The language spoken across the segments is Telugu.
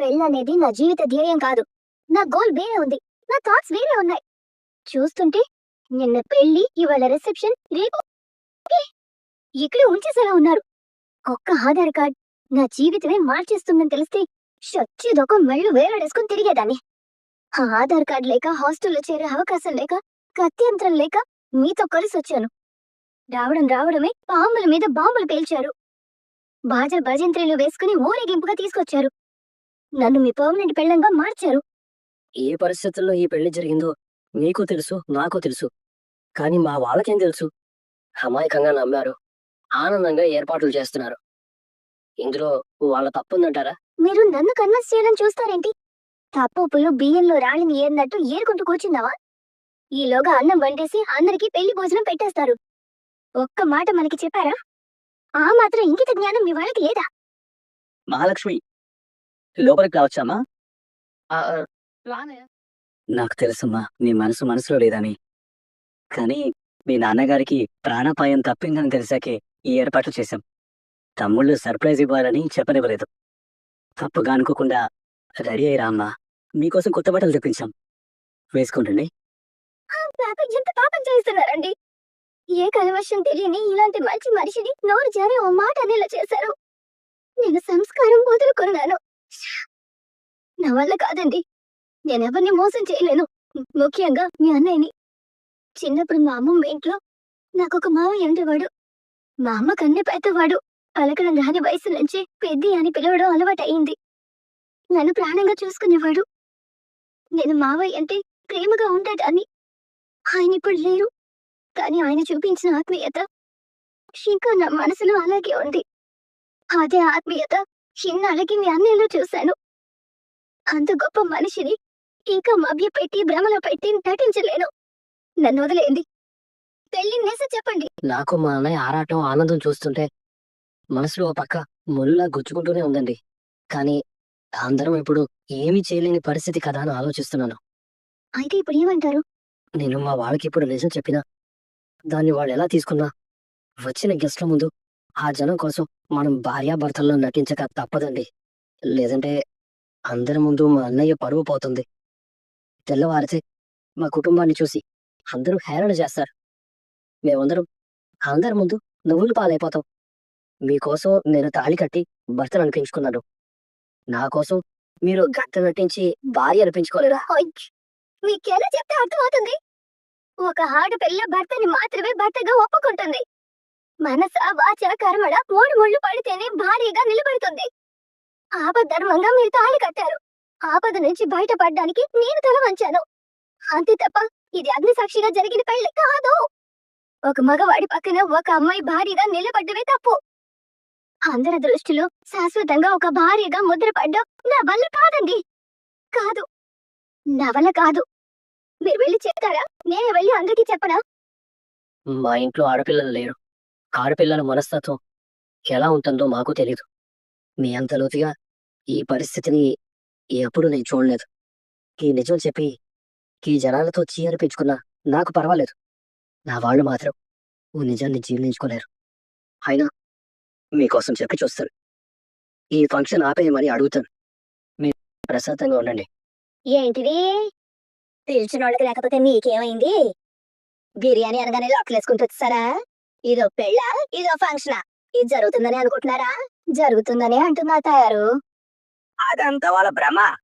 పెళ్ళి అనేది నా జీవిత ధ్యేయం కాదు. నా గోల్ వేరే ఉంది. నా థాట్స్ వేరే ఉన్నాయి. చూస్తుంటే నిన్న పెళ్ళి ఇవాళ రిసెప్షన్ రేపు ఇక్కడే ఉంచేసేలా ఉన్నారు. ఒక్క ఆధార్ కార్డ్ నా జీవితమే మార్చేస్తుందని తెలిస్తే షచ్చేదొక మెళ్ళు వేలాడేసుకుని తిరిగేదాన్ని. ఆ ఆధార్ కార్డ్ లేక హాస్టల్లో చేరే అవకాశం లేక కత్యంతరం లేక మీతో కలిసి వచ్చాను. రావడం రావడమే బాంబుల మీద బాంబులు పేల్చారు. బాజా భజంత్రీలు వేసుకుని ఊరేగింపుగా తీసుకొచ్చారు. నన్ను మీ పర్మనెంట్ పెళ్ళంగా మార్చారు. ఏ పరిస్థితుల్లో ఈ పెళ్ళి జరిగిందో నీకు తెలుసు నాకు తెలుసు. కానీ మా వాళ్ళకేం తెలుసు? అమాయకంగా నమ్మారు. ఆనందంగా ఏర్పాట్లు చేస్తున్నారు. ఇందులో వాళ్ళ తప్పుందంటారా? మీరు నన్ను కన్విన్స్ చేయడం చూస్తారేంటి? తప్పులు బియ్యంలో రాళ్ళని ఏరినట్టు ఏరుకుంటూ కూర్చున్నావా? ఈలోగా అన్నం వండేసి అందరికీ పెళ్ళి భోజనం పెట్టేస్తారు. ఒక్క మాట మనకి చెప్పారా? ఆ మాత్రం ఇంకిత జ్ఞానం మీ వాళ్ళకి లేదా? మహాలక్ష్మి లోపలికి రావచ్చామా? నాకు తెలుసమ్మా నీ మనసు మనసులో లేదని. కానీ మీ నాన్నగారికి ప్రాణాపాయం తప్పిందని తెలిసాకే ఈ ఏర్పాట్లు చేశాం. తమ్ముళ్ళు సర్ప్రైజ్ ఇవ్వాలని చెప్పనివ్వలేదు. తప్పుగా అనుకోకుండా రెడీ అయ్యి రామ్మా మీకోసం కొత్త బట్టలు తెప్పించాం. వేసుకుంటండి ఎంత పాపం చేస్తున్నారండి? ఏ కలవశం తెలియని ఇలాంటి మంచి మనిషిని నోరు జారి ఓ మాట అనేలా చేశారు. నేను సంస్కారం వదులుకున్నాను నా వల్ల కాదండి. నేనెవరిని మోసం చేయలేను. ముఖ్యంగా మీ అన్నయ్యని. చిన్నప్పుడు మా అమ్మమ్మ ఇంట్లో నాకొక మావయ్య ఉండేవాడు. మా అమ్మ కన్నె పెద్దవాడు. పలకడం రాని వయసు నుంచి పెద్ది అని పిలవడం అలవాటయింది. నన్ను ప్రాణంగా చూసుకునేవాడు. నేను మావయ్య అంటే ప్రేమగా ఉండేదాన్ని. ఆయన ఇప్పుడు లేరు. కానీ ఆయన చూపించిన ఆత్మీయత. ఇంకా నా మనసులో అలాగే ఉంది. అదే ఆత్మీయత. ఇన్నాళ్ళకి మీ అన్నయ్యలో చూశాను. అంత గొప్ప మనిషిని ఇంకా మభ్య పెట్టి భ్రమలో పెట్టి నటించలేను. నన్ను వదిలేయండి. పెళ్ళి నెస చెప్పండి. నాకు మా అన్నయ్య ఆరాటం ఆనందం చూస్తుంటే మనసులో ఓ పక్క ముళ్ళలా గుచ్చుకుంటూనే ఉందండి. కానీ అందరం ఇప్పుడు ఏమీ చేయలేని పరిస్థితి కదా అని ఆలోచిస్తున్నాను. అయితే ఇప్పుడు ఏమంటారు? నేను మా వాళ్ళకి ఇప్పుడు నిజం చెప్పినా దాన్ని వాళ్ళు ఎలా తీసుకున్నా వచ్చిన గెస్ట్ల ముందు ఆ జనం కోసం మనం భార్యాభర్తల్లో నటించక తప్పదండి. లేదంటే అందరి ముందు మా అన్నయ్య పరువు పోతుంది. తెల్లవారితే మా కుటుంబాన్ని చూసి అందరూ హేళన చేస్తారు. మేమందరం అందరి ముందు నువ్వులు పాలైపోతాం. మీకోసం నేను తాళి కట్టి భర్తను అనిపించుకున్నాను. నా కోసం మీరు గట్ట నటించి భార్య అనిపించుకోలేరా? మీకెలా చెప్తే అర్థమవుతుంది? ఒక ఆడపిల్ల భర్తని మాత్రమే భర్తగా ఒప్పుకుంటుంది. మనస వాచ కర్మడ మూడు ముళ్ళు పడితేనే భారీగా నిలబడుతుంది. ఆపద్ధర్మంగా మీరు తాళి కట్టారు. ఆపద నుంచి బయటపడడానికి నేను తల వంచాను. అంతే తప్ప ఇది అగ్ని సాక్షిగా జరిగిన పెళ్ళి కాదు. ఒక మగవాడి పక్కన ఒక అమ్మాయి భారీగా నిలబడ్డమే తప్పు. అందరి దృష్టిలో శాశ్వతంగా ఒక భారీగా ముద్రపడ్డం నా వల్ల కాదండి. కాదు. నా వల్ల కాదు. మీరు వెళ్ళి చెప్తారా? నేనే వెళ్ళి అందరికీ చెప్పనా? మా ఇంట్లో ఆడపిల్లలు లేరు. ఆడపిల్లల మనస్తత్వం ఎలా ఉంటుందో మాకు తెలీదు. మీ అంత లోతుగా ఈ పరిస్థితిని ఎప్పుడు నేను చూడలేదు. ఈ నిజం చెప్పి ఈ జనాలతో చీరపించుకున్నా నాకు పర్వాలేదు. నా వాళ్ళు మాత్రం ఓ నిజాన్ని జీర్ణించుకోలేరు. అయినా మీకోసం చెప్పి చూస్తాను. ఈ ఫంక్షన్ ఆపేయమని అడుగుతాను. మీరు ప్రశాంతంగా ఉండండి. ఏంటిది? పిలిచిన వాళ్ళకి లేకపోతే మీకేమైంది? బిర్యానీ అనగానే లోకలేసుకుంటూ వచ్చారా ఇదో పెళ్ళా? ఇదో ఫంక్షనా? ఇది జరుగుతుందని అనుకుంటున్నారా? జరుగుతుందని అంటున్నా తయారు. అదంతా వాళ్ళ భ్రమ.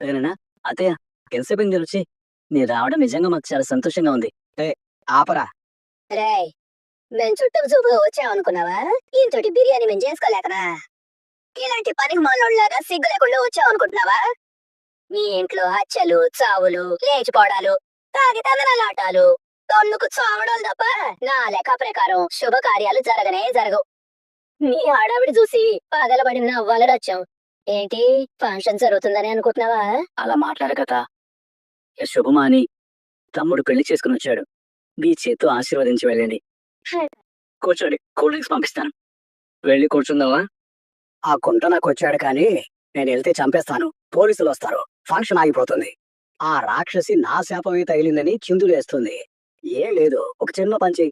ఏనా అత్తయ్య ఎంతసేపు తెలిసి? నీ రావడం నిజంగా మాకు చాలా సంతోషంగా ఉంది. ఏ ఆపరా. రేయ్ మేము చుట్టూ చూపుగా వచ్చామనుకున్నావా? ఇంతటి బిర్యానీ మేము చేసుకోలేకనా? ఇలాంటి పనికి మనోళ్ళగా సిగ్గు లేకుండా వచ్చామనుకుంటున్నావా? మీ ఇంట్లో హత్యలు చావులు లేచిపోవడాలు తాగి తగనలాటాలు తొన్నుకు చావడాలు తప్ప నా లెక్క ప్రకారం శుభకార్యాలు జరగనే జరగవు. నీ ఆడావిడి చూసి పగలబడిన నవ్వాల రచ్చం. ఏంటి? ఫంక్షన్ జరుగుతుందని అనుకుంటున్నావా? అలా మాట్లాడకత శుభమా అని తమ్ముడు పెళ్ళి చేసుకుని వచ్చాడు. మీ చేత్తో ఆశీర్వదించి వెళ్ళండి. కూర్చోండి. కూల్ డ్రింక్స్ పంపిస్తాను. వెళ్ళి కూర్చుందావా? ఆ కుంట నాకు వచ్చాడు కానీ నేను వెళ్తే చంపేస్తాను. పోలీసులు వస్తారు. ఫంక్షన్ ఆగిపోతుంది. ఆ రాక్షసి నా శాపమే తగిలిందని చిందులేస్తుంది. ఏం లేదు. ఒక చిన్న పంచి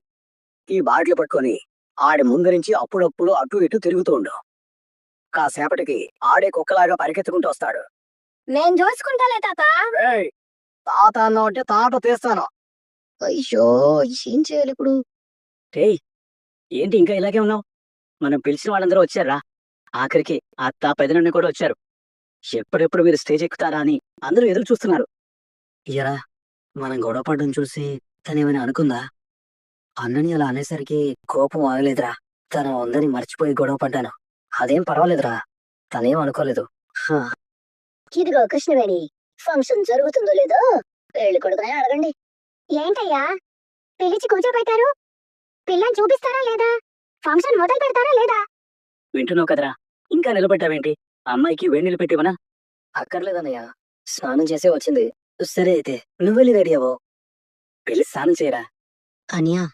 ఈ బాటిల్ పట్టుకొని ఆడి ముందరించి అప్పుడప్పుడు అటు ఇటు తిరుగుతూ ఉండు. కాసేపటికి ఆడే కుక్కలాగా పరిగెత్తుకుంటూ వస్తాడు. నేను చూసుకుంటాలే తాత. ఏయ్, తాత అన్న అంటే తాట తీస్తాను. అయ్యో ఏం చేయాలి ఇప్పుడు? ఏయ్ ఏంటి ఇంకా ఇలాగే ఉన్నావు? మనం పిలిచిన వాళ్ళందరూ వచ్చారా? ఆఖరికి అత్త పెదనన్న కూడా వచ్చారు. ఎప్పుడెప్పుడు మీరు స్టేజ్ ఎక్కుతారా అని అందరూ ఎదురు చూస్తున్నారు. ఎరా మనం గొడవ పడడం చూసి తనేమైనా అనుకుందా? అన్నని అలా అనేసరికి కోపం ఆగలేదురా. తను ఉందని మర్చిపోయి గొడవ పడ్డాను. అదేం పర్వాలేదురా. తనేం అనుకోలేదు. ఇదిగో కృష్ణవేణి ఫంక్షన్ జరుగుతుందో లేదో పెళ్ళి కొడుకునే అడగండి. ఏంటయ్యా? పిలిచి కూర్చోబెట్టారు పిల్లని చూపిస్తారా లేదా? ఫంక్షన్ మొదలు పెడతారా లేదా? వింటున్నావు కదరా. ఇంకా నిలబెట్టావేంటి అమ్మాయికి వేడి నిలబెట్టివనా అక్కర్లేదన్నయ్య. స్నానం చేసే వచ్చింది. సరే అయితే నువ్వు వెళ్ళి రెడీ అవ్వు. వెళ్ళి స్నానం చేయరా? అనియా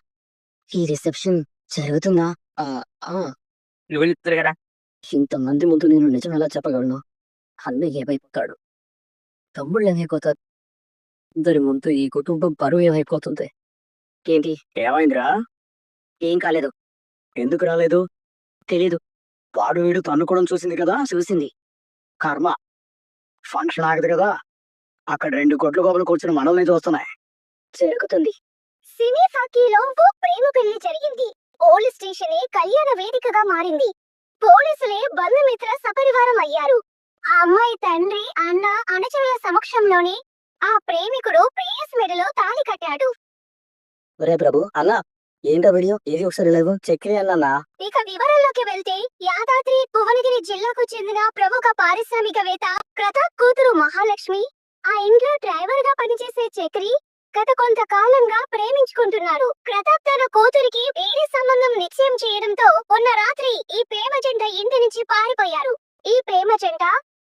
ఈ రిసెప్షన్ జరుగుతుందా? నువ్వు వెళ్ళి తిరగరా. ఇంతమంది ముందు నేను నిజం ఎలా చెప్పగలను? అన్నయ్య ఏమైపోతాడు? తమ్ముళ్ళు ఏమైపోతారు? ఇద్దరి ముందు ఈ కుటుంబం పరువు ఏమైపోతుంది? ఏంటి? ఏమైందిరా? ఏం కాలేదు. ఎందుకు రాలేదు? తెలీదు. వాడు వీడు తన్నుకోవడం చూసింది కదా? చూసింది. కర్మ. ఫంక్షన్ ఆగదు కదా? అక్కడ రెండు కొట్లు గోపలు కూర్చుని మనల్ని చూస్తున్నాయి. జరుగుతుంది. సినీ ఫకీలో ఓ ప్రేమ పెళ్ళి జరిగింది. పోలీస్ స్టేషనే కళ్యాణ వేదికగా మారింది. పోలీసులే బంధుమిత్ర సపరివారం అయ్యారు. ఆ అమ్మాయి తండ్రి అన్న అనుచరుల సమక్షంలోనే ఆ ప్రేమికుడు ప్రేయస్ మెడలో తాళి కట్టాడు. ఒరే ప్రభు అన్న ఏంటో వీడియో? ఏది ఒకసారి లేవు? చక్రి అన్న. ఇక వివరాల్లోకి వెళ్తే యాదాద్రి భువనగిరి జిల్లాకు చెందిన ప్రముఖ పారిశ్రామికవేత్త ప్రతాప్ కూతురు మహాలక్ష్మి ఆ ఇంట్లో డ్రైవర్గా పనిచేసే చక్రి గత కొంతకాలంగా ప్రేమించుకుంటున్నారు. ప్రతాప్ తన కూతురికి వేరే సంబంధం నిశ్చయం చేయడంతో మొన్న రాత్రి ఈ ప్రేమ జంట ఇంటి నుంచి పారిపోయారు. ఈ ప్రేమ జంట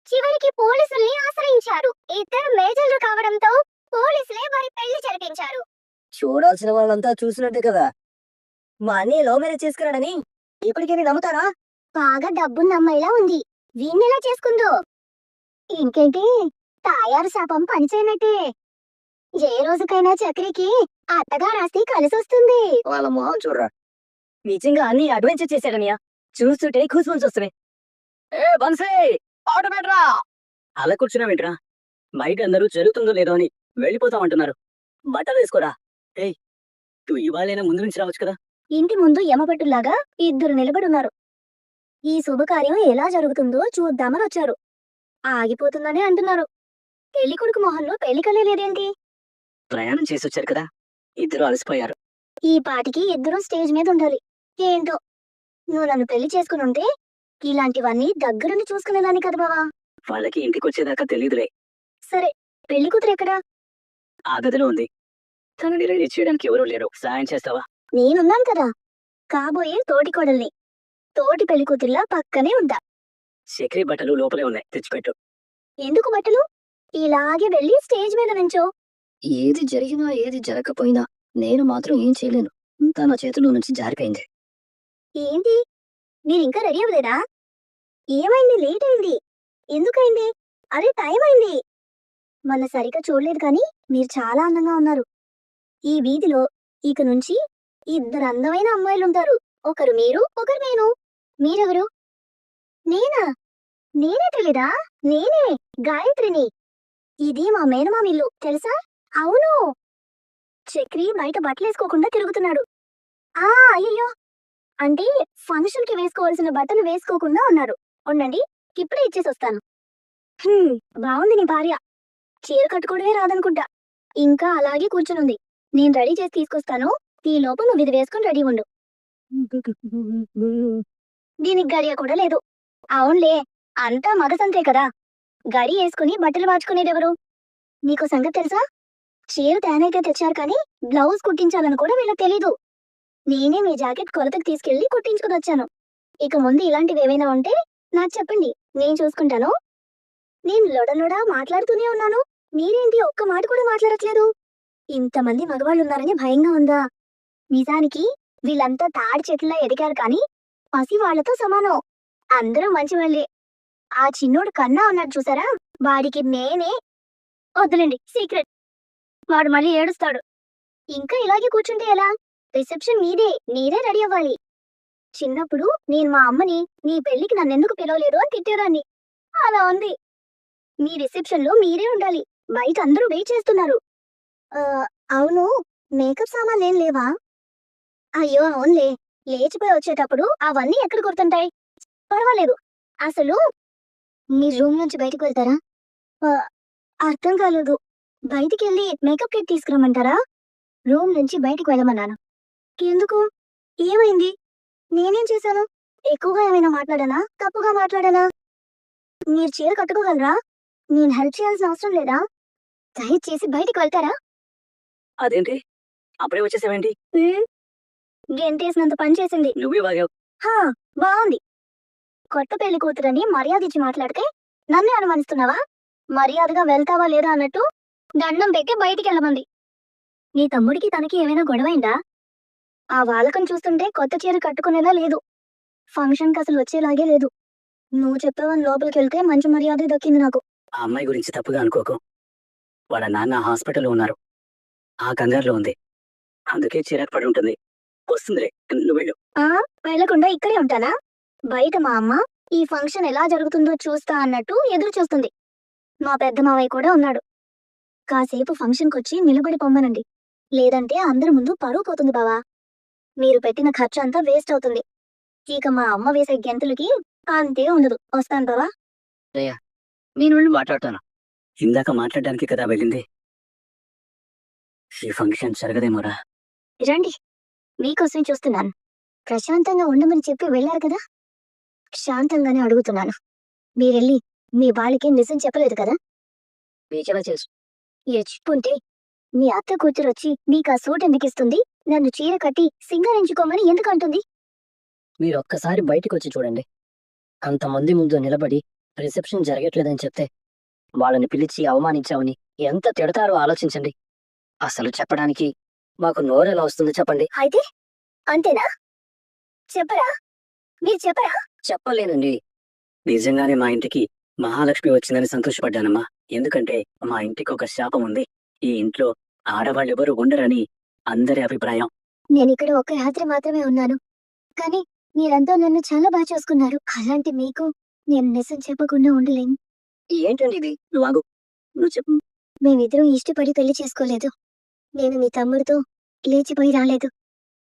చివరికి పోలీసుల్ని ఆశ్రయించారు. ఇద్దరు మేజర్లు కావడంతో పోలీసులే వారి పెళ్ళి జరిపించారు. చూడాల్సిన వాళ్ళంతా చూసినట్టే కదా. మా అన్నయ్య లవ్ మ్యారేజ్ చేసుకున్నాడని ఇప్పటికే నమ్ముతారా బాగా డబ్బున్న అమ్మాయిలా ఉంది. వీణెలా చేసుకుందో? ఇంకేంటి? తాయారు శాపం పనిచేయనట్టే. ఏ రోజుకైనా చక్రికి అత్తగా రాస్తే కలిసి వస్తుంది వాళ్ళ మొహం చూడరా. నిజంగా అన్ని అడ్వెంచర్ చేశాడనియా చూస్తుంటే కూసుకొని వస్తున్నాయి. ఏ బన్సే ఆటో పెట్టరా. అలా కూర్చున్నావేంట్రా? బయట అందరూ జరుగుతుందో లేదో అని వెళ్ళిపోతామంటున్నారు. బట్టలు వేసుకోరా. ఏయ్ నువ్వు ఇవాళైనా ముందు నుంచి రావచ్చు కదా. ఇంటి ముందు యమపట్టులాగా ఇద్దరు నిలబడున్నారు. ఈ శుభకార్యం ఎలా జరుగుతుందో చూద్దామని వచ్చారు. ఆగిపోతుందని అంటున్నారు. పెళ్ళి కొడుకు మొహంలో పెళ్ళి లేదేంటి? ప్రయాణం చేసి వచ్చారు కదా? ఇద్దరు అలసిపోయారు. ఈ పాటికి ఇద్దరు స్టేజ్ మీద ఉండాలి. ఏంటో? నువ్వు నన్ను పెళ్ళి చేసుకుని ఉంటే ఇలాంటివన్నీ దగ్గరుండి చూసుకునేదాన్ని కదా బావా. వాళ్ళకి ఇంటికి వచ్చేదాకా తెలియదులే సరే పెళ్ళి కూతురు ఎక్కడా? ఆ గదిలో ఉంది. తనని రెడీ చేయడానికి ఎవరూ లేరు. సాయం చేస్తావా? నేనున్నాను కదా. కాబోయే తోటి కోడల్ని. తోటి పెళ్ళి కూతుర్లా పక్కనే ఉంటా. చక్రి బట్టలు లోపలే ఉన్నాయి. తెచ్చిపెట్టు. ఎందుకు బట్టలు? ఇలాగే వెళ్ళి స్టేజ్ మీద నుంచో. ఏది జరిగినా ఏది జరగకపోయినా నేను మాత్రం ఏం చేయలేను. తన చేతిలో నుంచి జారిపోయింది. ఏంటి? మీరు ఇంకా రెడీ అవ్వలేదా? ఏమైంది? లేట్ అయింది. ఎందుకైంది? అరే టైం అయింది మొన్న సరిగ్గా చూడలేదు కానీ మీరు చాలా అందంగా ఉన్నారు. ఈ వీధిలో ఇక నుంచి ఇద్దరు అందమైన అమ్మాయిలు ఉంటారు ఒకరు మీరు ఒకరు నేను. మీరెవరు? నేనా? నేనే తెలీదా నేనే గాయత్రిని. ఇది మా మేనమామిల్లు తెలుసా? అవును. చక్రి బయట బట్టలేసుకోకుండా తిరుగుతున్నాడు. ఆ అయ్యో అంటే ఫంక్షన్కి వేసుకోవాల్సిన బట్టలు వేసుకోకుండా ఉన్నారు. ఉండండి ఇప్పుడే ఇచ్చేసి వస్తాను బాగుంది నీ భార్య. చీర కట్టుకోవడమే రాదనుకుంటా. ఇంకా అలాగే కూర్చునుంది. నేను రెడీ చేసి తీసుకొస్తాను. ఈ లోపు నువ్వు ఇది వేసుకొని రెడీ ఉండు. దీనికి గడియ కూడా లేదు. అవునులే అంతా మగసంతే కదా. గడి వేసుకుని బట్టలు మార్చుకునేదెవరు? నీకు సంగతి తెలుసా? చీర తేనైతే తెచ్చారు కానీ బ్లౌజ్ కుట్టించాలని కూడా వీళ్ళకి తెలీదు. నేనే మీ జాకెట్ కొలతకు తీసుకెళ్ళి కుట్టించుకుని వచ్చాను. ఇక ముందు ఇలాంటివి ఏవైనా ఉంటే నాకు చెప్పండి. నేను చూసుకుంటాను. నేను లొడలొడ మాట్లాడుతూనే ఉన్నాను. మీరేంటి ఒక్క మాట కూడా మాట్లాడట్లేదు? ఇంతమంది మగవాళ్ళు ఉన్నారని భయంగా ఉందా? నిజానికి వీళ్ళంతా తాడి చెట్ల ఎదిగారు కానీ పసి వాళ్ళతో సమానం. అందరూ మంచివాళ్ళే. ఆ చిన్నోడు కన్నా ఉన్నాడు చూసారా? వాడికి నేనే. వద్దులండి సీక్రెట్. వాడు మళ్ళీ ఏడుస్తాడు. ఇంకా ఇలాగే కూర్చుంటే ఎలా? రిసెప్షన్ మీదే మీరే రెడీ అవ్వాలి. చిన్నప్పుడు నేను మా అమ్మని నీ పెళ్ళికి నన్నెందుకు పిలవలేదు అని తిట్టేదాన్ని. అలా ఉంది. మీ రిసెప్షన్లో మీరే ఉండాలి. బయట అందరూ వెయిట్ చేస్తున్నారు. ఆ, అవును. మేకప్ సామాన్లు ఏం లేవా? అయ్యో అవునులే. లేచిపోయి వచ్చేటప్పుడు అవన్నీ ఎక్కడ గుర్తుంటాయి? పర్వాలేదు. అసలు మీ రూమ్ నుంచి బయటకు వెళ్తారా? ఆ, అర్థం కాలేదు. బయటికి వెళ్ళి మేకప్ కిట్ తీసుకురమ్మంటారా? రూమ్ నుంచి బయటికి వెళ్ళమన్నాను. ఎందుకు? ఏమైంది? నేనేం చేశాను? ఎక్కువగా ఏమైనా మాట్లాడానా? తప్పుగా మాట్లాడానా? మీరు చీర కట్టుకోగలరా? నేను హెల్ప్ చేయాల్సిన అవసరం లేదా? దయచేసి బయటికి వెళ్తారా? అదేంటి? అప్పుడే వచ్చేసావేంటి? గెంటేసినంత పని చేసింది. నువ్వే బాగా హా బాగుంది. కొత్త పెళ్ళి కూతురని మర్యాద ఇచ్చి మాట్లాడితే నన్నే అనుమానిస్తున్నావా? మర్యాదగా వెళ్తావా లేదా అన్నట్టు? దండం పెట్టి బయటికి వెళ్ళమంది నీ తమ్ముడికి తనకి ఏమైనా గొడవైందా? ఆ వాలకం చూస్తుంటే కొత్త చీర కట్టుకునేలా లేదు. ఫంక్షన్కి అసలు వచ్చేలాగే లేదు. నువ్వు చెప్పావని లోపలికి వెళ్తే మంచి మర్యాద దక్కింది నాకు. ఆ అమ్మాయి గురించి తప్పుగా అనుకోకు. వాళ్ళ నాన్న హాస్పిటల్లో ఉన్నారు. ఆ కంగారులో ఉంది. అందుకే చిరాకు పడి ఉంటుంది. వస్తుందిలే నువ్వు వెళ్ళు. ఆ? వెళ్ళకుండా ఇక్కడే ఉంటానా? బయట మా అమ్మ ఈ ఫంక్షన్ ఎలా జరుగుతుందో చూస్తా అన్నట్టు ఎదురు చూస్తుంది మా పెద్ద మావయ్య కూడా ఉన్నాడు. కాసేపు ఫంక్షన్కి వచ్చి నిలబడి పొమ్మనండి లేదంటే అందరి ముందు పరువు పోతుంది బావా. మీరు పెట్టిన ఖర్చు అంతా వేస్ట్ అవుతుంది. ఇక మా అమ్మ వేసే గెంతులకి అంతే ఉండదు. వస్తాను బావా. నేను వెళ్ళి మాట్లాడతాను. ఇందాక మాట్లాడడానికి కదా వెళ్ళింది? ఈ ఫంక్షన్ జరగదేమోరా? రండి. మీకోసమే చూస్తున్నాను. ప్రశాంతంగా ఉండమని చెప్పి వెళ్ళారు కదా? శాంతంగానే అడుగుతున్నాను. మీరెళ్ళి మీ వాళ్ళకి నిజం చెప్పలేదు కదా? మీకెలా చేసు ఎచ్చుకుంటే మీ అత్త కూతురు వచ్చి నీకు ఆ సూట్ ఎందుకు ఇస్తుంది నన్ను చీర కట్టి సింగారించుకోమని ఎందుకు అంటుంది మీరు ఒక్కసారి బయటికి వచ్చి చూడండి. అంతమంది ముందు నిలబడి రిసెప్షన్ జరగట్లేదని చెప్తే వాళ్ళని పిలిచి అవమానించామని ఎంత తిడతారో ఆలోచించండి. అసలు చెప్పడానికి మాకు నోరెలా వస్తుంది చెప్పండి. అయితే అంతేనా? చెప్పరా? మీరు చెప్పరా? చెప్పలేనండి. నిజంగానే మా ఇంటికి మహాలక్ష్మి వచ్చిందని సంతోషపడ్డానమ్మా. ఎందుకంటే మా ఇంటికి ఒక శాపం ఉంది. ఈ ఇంట్లో ఆడవాళ్ళు ఎవరు ఉండరని అందరి అభిప్రాయం. నేను ఇక్కడ ఒక రాత్రి మాత్రమే ఉన్నాను. కానీ మీరంతా నన్ను చాలా బాగా చూసుకున్నారు. అలాంటి మీకు నేను నిజం చెప్పకుండా ఉండలేను ఏంటండి ఇది? నువ్వు ఆగు. నువ్వు చెప్పు. మేమిద్దరం ఇష్టపడి పెళ్ళి చేసుకోలేదు. నేను మీ తమ్ముడితో లేచిపోయి రాలేదు.